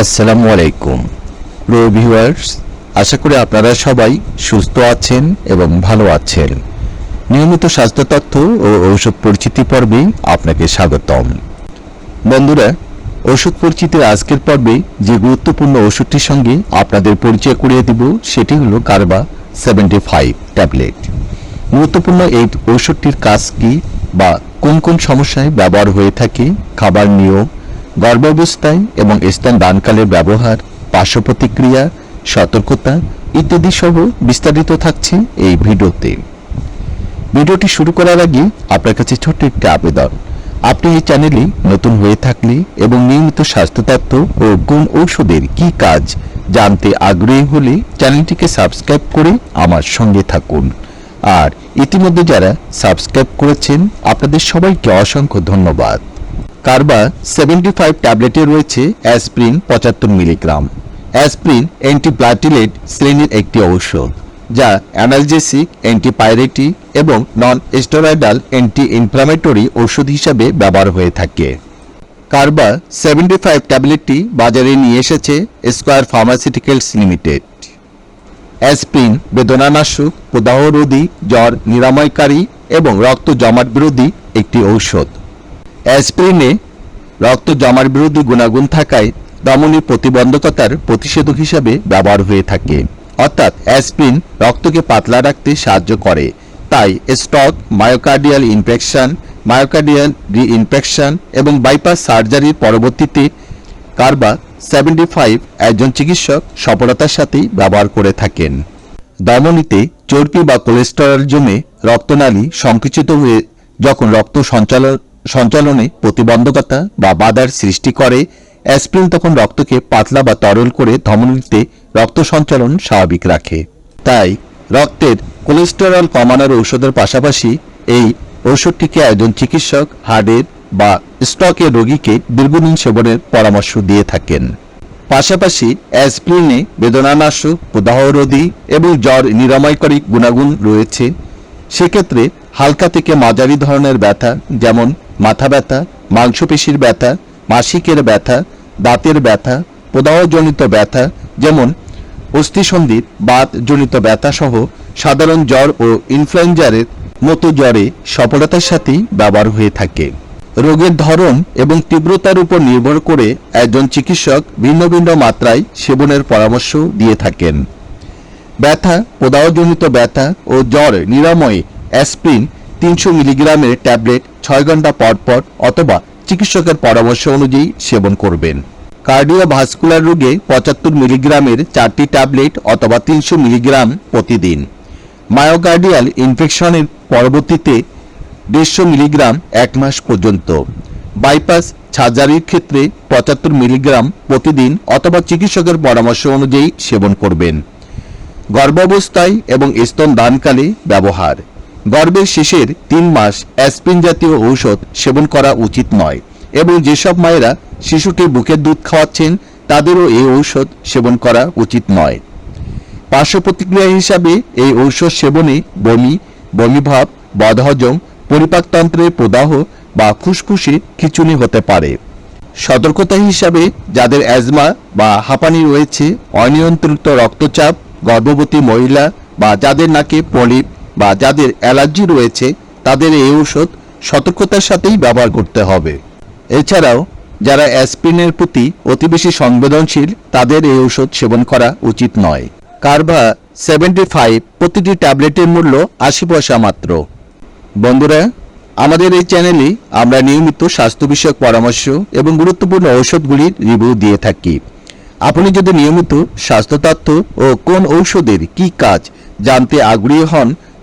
আসসালামু আলাইকুম। প্রিয় ভিউয়ার্স আশা করি আপনারা সবাই সুস্থ আছেন এবং ভালো আছেন। নিয়মিত স্বাস্থ্য তথ্য ও ঔষধ পরিচিতি পর্বে আপনাকে স্বাগতম। বন্ধুরা ওষুধ পরিচিতির আজকের পর্বে যে গুরুত্বপূর্ণ ওষুধটির সঙ্গে আপনাদের পরিচয় করিয়ে দিব, সেটি হলো কারবা সেভেন্টি ফাইভ ট্যাবলেট। গুরুত্বপূর্ণ এই ঔষধটির কাজ কি বা কোন কোন সমস্যায় ব্যবহার হয়ে থাকে, খাবার নিয়ম গর্ভাবস্থায় এবং স্তন দানকালের ব্যবহার পার্শ্ব প্রতিক্রিয়া সতর্কতা ইত্যাদি সহ বিস্তারিত থাকছে এই ভিডিওতে। ভিডিওটি শুরু করার আগে আপনার কাছে ছোট্ট একটি আবেদন। আপনি এই চ্যানেলে নতুন হয়ে থাকলে এবং নিয়মিত স্বাস্থ্য তথ্য ও গুণ ঔষধের কি কাজ জানতে আগ্রহী হলে চ্যানেলটিকে সাবস্ক্রাইব করে আমার সঙ্গে থাকুন। আর ইতিমধ্যে যারা সাবস্ক্রাইব করেছেন, আপনাদের সবাইকে অসংখ্য ধন্যবাদ। কার্বা সেভেন্টি ফাইভ ট্যাবলেটে রয়েছে অ্যাসপ্রিন পঁচাত্তর মিলিগ্রাম অ্যাসপ্রিন অ্যান্টিপ্লাটিলেট শ্রেণির একটি ঔষধ যা অ্যানালজেসিক অ্যান্টিপাইরেটিক এবং নন স্টেরয়েডাল অ্যান্টি ইনফ্লামেটরি ওষুধ হিসাবে ব্যবহার হয়ে থাকে। কার্বা সেভেন্টি ফাইভ ট্যাবলেটটি বাজারে নিয়ে এসেছে স্কোয়ার ফার্মাসিউটিক্যালস লিমিটেড অ্যাসপ্রিন বেদনানাশক, প্রদাহরোধী, জ্বর নিরাময়কারী এবং রক্ত জমাট বিরোধী একটি ঔষধ। অ্যাসপ্রিনে রক্ত জমার বিরোধী গুণাগুণ থাকায় দমনী প্রতিবন্ধকতার প্রতিষেধক হিসাবে ব্যবহার হয়ে থাকে। অর্থাৎ অ্যাসপ্রিন রক্তকে পাতলা রাখতে সাহায্য করে। তাই stroke myocardial infection, myocardial reinfection এবং বাইপাস সার্জারির পরবর্তীতে কার্বা সেভেন্টি ফাইভ একজন চিকিৎসক সফলতার সাথেই ব্যবহার করে থাকেন। দমনীতে চর্বি বা কোলেস্টেরল জমে রক্তনালী সংকুচিত হয়ে যখন রক্ত সঞ্চালন সঞ্চালনে প্রতিবন্ধকতা বা বাধার সৃষ্টি করে। অ্যাসপ্রিন তখন রক্তকে পাতলা বা তরল করে ধমনীতে রক্ত সঞ্চালন স্বাভাবিক রাখে। তাই রক্তের কোলেস্টেরল কমানোর ঔষধের পাশাপাশি এই ঔষধটিকে একজন চিকিৎসক হার্টের বা স্ট্রোকের রোগীকে দীর্ঘদিন সেবনের পরামর্শ দিয়ে থাকেন। পাশাপাশি অ্যাসপ্রিনে বেদনানাশক, প্রদাহরোধী এবং জ্বর নিরাময়কারী গুণাগুণ রয়েছে। সেক্ষেত্রে হালকা থেকে মাঝারি ধরনের ব্যথা, যেমন মাথা ব্যথা, মাংসপেশির ব্যথা, মাসিকের ব্যথা, দাঁতের ব্যথা, প্রদাহজনিত ব্যথা, যেমন অস্থিসন্ধির, বাতজনিত ব্যথা সহ সাধারণ জ্বর ও ইনফ্লুয়েঞ্জারের মতো জ্বরে সফলতার সাথেই ব্যবহার হয়ে থাকে। রোগের ধরন এবং তীব্রতার উপর নির্ভর করে একজন চিকিৎসক ভিন্ন ভিন্ন মাত্রায় সেবনের পরামর্শ দিয়ে থাকেন। ব্যথা, প্রদাহজনিত ব্যথা ও জ্বর নিরাময়ে অ্যাসপ্রিন তিনশো মিলিগ্রামের ট্যাবলেট ছয় ঘণ্টা পর পর অথবা চিকিৎসকের পরামর্শ অনুযায়ী সেবন করবেন। কার্ডিওভাস্কুলার রোগে পঁচাত্তর মিলিগ্রামের চারটি ট্যাবলেট অথবা তিনশো মিলিগ্রাম প্রতিদিন। মায়োকার্ডিয়াল ইনফেকশনের পরবর্তীতে দেড়শো মিলিগ্রাম এক মাস পর্যন্ত। বাইপাস সার্জারির ক্ষেত্রে পঁচাত্তর মিলিগ্রাম প্রতিদিন অথবা চিকিৎসকের পরামর্শ অনুযায়ী সেবন করবেন। গর্ভাবস্থায় এবং স্তন দানকালে ব্যবহার। গর্ভের শেষের তিন মাস অ্যাসপিন জাতীয় ঔষধ সেবন করা উচিত নয় এবং যেসব মায়েরা শিশুকে বুকের দুধ খাওয়াচ্ছেন, তাদেরও এই ঔষধ সেবন করা উচিত নয়। পার্শ্ব প্রতিক্রিয়া হিসাবে এই ঔষধ সেবনে বমি, বমিভাব, বদহজম, পরিপাকতন্ত্রের প্রদাহ বা ফুসফুসে খিচুনি হতে পারে। সতর্কতা হিসাবে যাদের অ্যাজমা বা হাঁপানি রয়েছে, অনিয়ন্ত্রিত রক্তচাপ, গর্ভবতী মহিলা বা যাদের নাকে পলিপ বা যাদের অ্যালার্জি রয়েছে, তাদের এই ঔষধ সতর্কতার সাথেই ব্যবহার করতে হবে। এছাড়াও, যারা অ্যাসপিনের প্রতি অতি বেশি সংবেদনশীল, তাদের এই ঔষধ সেবন করা উচিত নয়। কার্ভা সেভেন্টি ফাইভ প্রতিটি ট্যাবলেটের মূল্য আশি পয়সা মাত্র। বন্ধুরা, আমাদের এই চ্যানেলে আমরা নিয়মিত স্বাস্থ্য বিষয়ক পরামর্শ এবং গুরুত্বপূর্ণ ঔষধগুলির রিভিউ দিয়ে থাকি। আপনি যদি নিয়মিত স্বাস্থ্য তথ্য ও কোন ঔষধের কি কাজ জানতে আগ্রহী হন